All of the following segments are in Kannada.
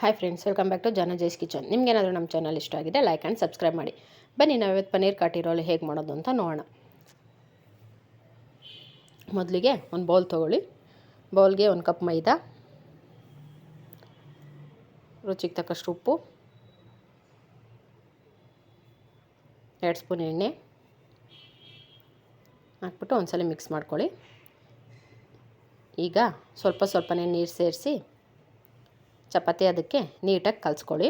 Hi friends welcome back to ಜನ ಜೈಸ್ ಕಿಚನ್ ನಿಮಗೇನಾದರೂ ನಮ್ಮ ಚಾನಲ್ ಇಷ್ಟ ಆಗಿದೆ ಲೈಕ್ ಆ್ಯಂಡ್ ಸಬ್ಸ್ಕ್ರೈಬ್ ಮಾಡಿ. ಬನ್ನಿ ನಾವು ಇವತ್ತು ಪನ್ನೀರ್ ಕಾಟಿರೋಲಿ ಹೇಗೆ ಮಾಡೋದು ಅಂತ ನೋಡೋಣ. ಮೊದಲಿಗೆ ಒಂದು ಬೌಲ್ ತೊಗೊಳ್ಳಿ. ಬೌಲ್ಗೆ ಒಂದು ಕಪ್ ಮೈದಾ, ರುಚಿಗೆ ತಕ್ಕಷ್ಟು ಉಪ್ಪು, ಎರಡು ಸ್ಪೂನ್ ಎಣ್ಣೆ ಹಾಕ್ಬಿಟ್ಟು ಒಂದ್ಸಲ ಮಿಕ್ಸ್ ಮಾಡ್ಕೊಳ್ಳಿ. ಈಗ ಸ್ವಲ್ಪ ಸ್ವಲ್ಪನೇ ನೀರು ಸೇರಿಸಿ ಚಪಾತಿ ಅದಕ್ಕೆ ನೀಟಾಗಿ ಕಲಿಸ್ಕೊಳ್ಳಿ.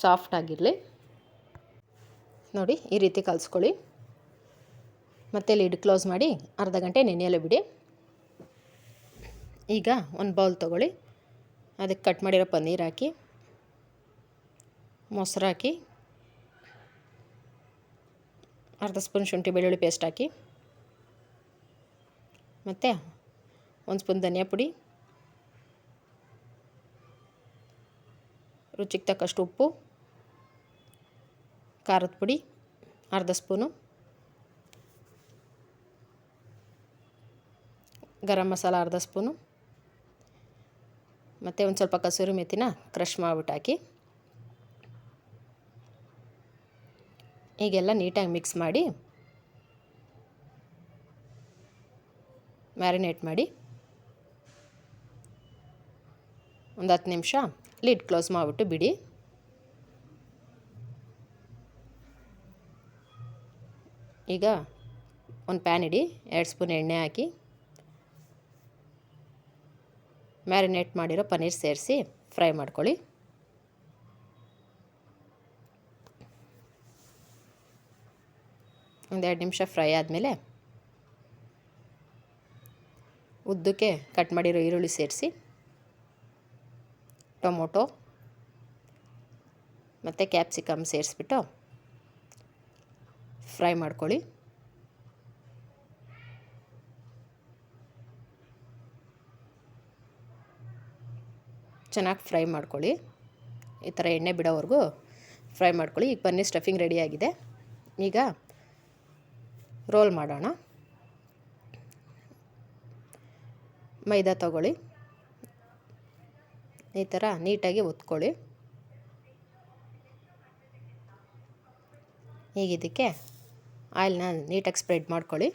ಸಾಫ್ಟ್ ಆಗಿರಲಿ. ನೋಡಿ, ಈ ರೀತಿ ಕಲಿಸ್ಕೊಳ್ಳಿ. ಮತ್ತೆ ಲಿಡ್ ಕ್ಲೋಸ್ ಮಾಡಿ, ಅರ್ಧ ಗಂಟೆ ನೆನೆಯಲು ಬಿಡಿ. ಈಗ ಒಂದು ಬೌಲ್ ತೊಗೊಳ್ಳಿ. ಅದಕ್ಕೆ ಕಟ್ ಮಾಡಿರೋ ಪನ್ನೀರ್ ಹಾಕಿ, ಮೊಸರು ಹಾಕಿ, ಅರ್ಧ ಸ್ಪೂನ್ ಶುಂಠಿ ಬೆಳ್ಳುಳ್ಳಿ ಪೇಸ್ಟ್ ಹಾಕಿ, ಮತ್ತು ಒಂದು ಸ್ಪೂನ್ ಧನಿಯಾ ಪುಡಿ, ರುಚಿಗೆ ತಕ್ಕಷ್ಟು ಉಪ್ಪು, ಖಾರದ ಪುಡಿ, ಅರ್ಧ ಸ್ಪೂನು, ಗರಂ ಮಸಾಲ ಅರ್ಧ ಸ್ಪೂನು, ಮತ್ತು ಒಂದು ಸ್ವಲ್ಪ ಕಸೂರಿ ಮೆತ್ತಿನ ಕ್ರಷ್ ಮಾಡಿಬಿಟ್ಟು ಹಾಕಿ. ಈಗೆಲ್ಲ ನೀಟಾಗಿ ಮಿಕ್ಸ್ ಮಾಡಿ ಮ್ಯಾರಿನೇಟ್ ಮಾಡಿ ಒಂದು ಹತ್ತು ನಿಮಿಷ. ಲಿಡ್ ಕ್ಲೋಸ್ ಮಾಡಿಬಿಟ್ಟು ಬಿಡಿ. ಈಗ ಒಂದು ಪ್ಯಾನ್ ಇಡಿ, ಎರಡು ಸ್ಪೂನ್ ಎಣ್ಣೆ ಹಾಕಿ. ಮ್ಯಾರಿನೇಟ್ ಮಾಡಿರೋ ಪನ್ನೀರ್ ಸೇರಿಸಿ ಫ್ರೈ ಮಾಡ್ಕೊಳ್ಳಿ. ಒಂದೆರಡು ನಿಮಿಷ ಫ್ರೈ ಆದಮೇಲೆ ಉದ್ದಕ್ಕೆ ಕಟ್ ಮಾಡಿರೋ ಈರುಳ್ಳಿ ಸೇರಿಸಿ. ಟೊಮೊಟೊ ಮತ್ತು ಕ್ಯಾಪ್ಸಿಕಮ್ ಸೇರಿಸ್ಬಿಟ್ಟು ಫ್ರೈ ಮಾಡ್ಕೊಳ್ಳಿ. ಚೆನ್ನಾಗಿ ಫ್ರೈ ಮಾಡ್ಕೊಳ್ಳಿ. ಈ ಥರ ಎಣ್ಣೆ ಬಿಡೋವರೆಗೂ ಫ್ರೈ ಮಾಡ್ಕೊಳ್ಳಿ. ಈಗ ಪನ್ನೀರ್ ಸ್ಟಫಿಂಗ್ ರೆಡಿಯಾಗಿದೆ ಈಗ ರೋಲ್ ಮಾಡೋಣ. ಮೈದಾ ತಗೊಳ್ಳಿ. ಈ ಥರ ನೀಟಾಗಿ ಒತ್ಕೊಳ್ಳಿ. ಈಗ ಇದಕ್ಕೆ ಆಯಿಲ್ನ ನೀಟಾಗಿ ಸ್ಪ್ರೆಡ್ ಮಾಡ್ಕೊಳ್ಳಿ.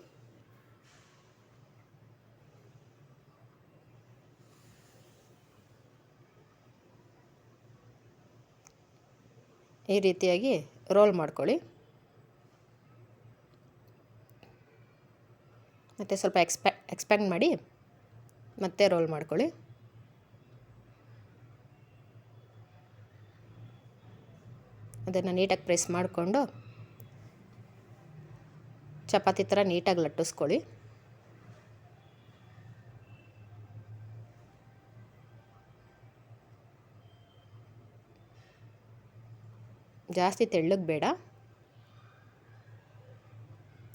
ಈ ರೀತಿಯಾಗಿ ರೋಲ್ ಮಾಡ್ಕೊಳ್ಳಿ. ಮತ್ತು ಸ್ವಲ್ಪ ಎಕ್ಸ್ಪ್ಯಾ ಎಕ್ಸ್ಪ್ಯಾಂಡ್ ಮಾಡಿ ಮತ್ತೆ ರೋಲ್ ಮಾಡ್ಕೊಳ್ಳಿ. ಅದನ್ನು ನೀಟಾಗಿ ಪ್ರೆಸ್ ಮಾಡಿಕೊಂಡು ಚಪಾತಿ ಥರ ನೀಟಾಗಿ ಲಟ್ಟಿಸ್ಕೊಳ್ಳಿ. ಜಾಸ್ತಿ ತೆಳ್ಳಗೆ ಬೇಡ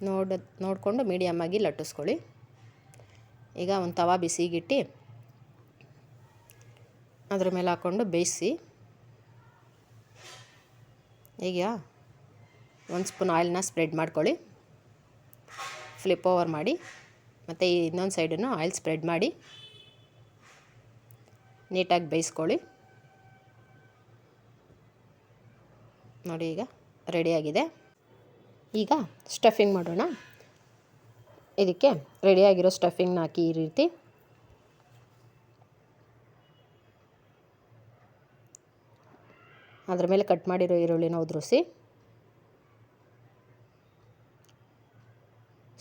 ನೋಡ, ನೋಡಿಕೊಂಡು ಮೀಡಿಯಮ್ಮಾಗಿ ಲಟ್ಟಿಸ್ಕೊಳ್ಳಿ. ಈಗ ಒಂದು ತವಾ ಬಿಸಿಗಿಟ್ಟು ಅದ್ರ ಮೇಲೆ ಹಾಕ್ಕೊಂಡು ಬೇಯಿಸಿ ಈಗ ಒಂದು ಸ್ಪೂನ್ ಆಯಿಲ್ನ ಸ್ಪ್ರೆಡ್ ಮಾಡ್ಕೊಳ್ಳಿ. ಫ್ಲಿಪ್ ಓವರ್ ಮಾಡಿ. ಮತ್ತು ಇನ್ನೊಂದು ಸೈಡನ್ನು ಆಯಿಲ್ ಸ್ಪ್ರೆಡ್ ಮಾಡಿ. ನೀಟಾಗಿ ಬೇಯಿಸ್ಕೊಳ್ಳಿ. ನೋಡಿ ಈಗ ರೆಡಿಯಾಗಿದೆ ಈಗ ಸ್ಟಫಿಂಗ್ ಮಾಡೋಣ. ಇದಕ್ಕೆ ರೆಡಿಯಾಗಿರೋ ಸ್ಟಫಿಂಗ್ನ ಹಾಕಿ ಈ ರೀತಿ. ಅದ್ರ ಮೇಲೆ ಕಟ್ ಮಾಡಿರೋ ಈರುಳ್ಳಿನ ಉದುರಿಸಿ.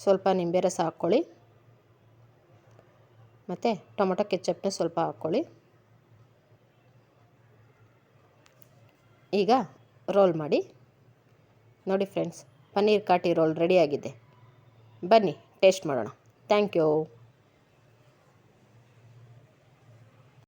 ಸ್ವಲ್ಪ ನಿಂಬೆ ರಸ ಹಾಕ್ಕೊಳ್ಳಿ. ಮತ್ತು ಟೊಮೊಟೊ ಕೆಚ್ಚಪ್ನ ಸ್ವಲ್ಪ ಹಾಕ್ಕೊಳ್ಳಿ. ಈಗ ರೋಲ್ ಮಾಡಿ. ನೋಡಿ ಫ್ರೆಂಡ್ಸ್, ಪನ್ನೀರ್ ಕಾಟಿ ರೋಲ್ ರೆಡಿಯಾಗಿದೆ ಬನ್ನಿ, ಟೇಸ್ಟ್ ಮಾಡೋಣ. Thank you.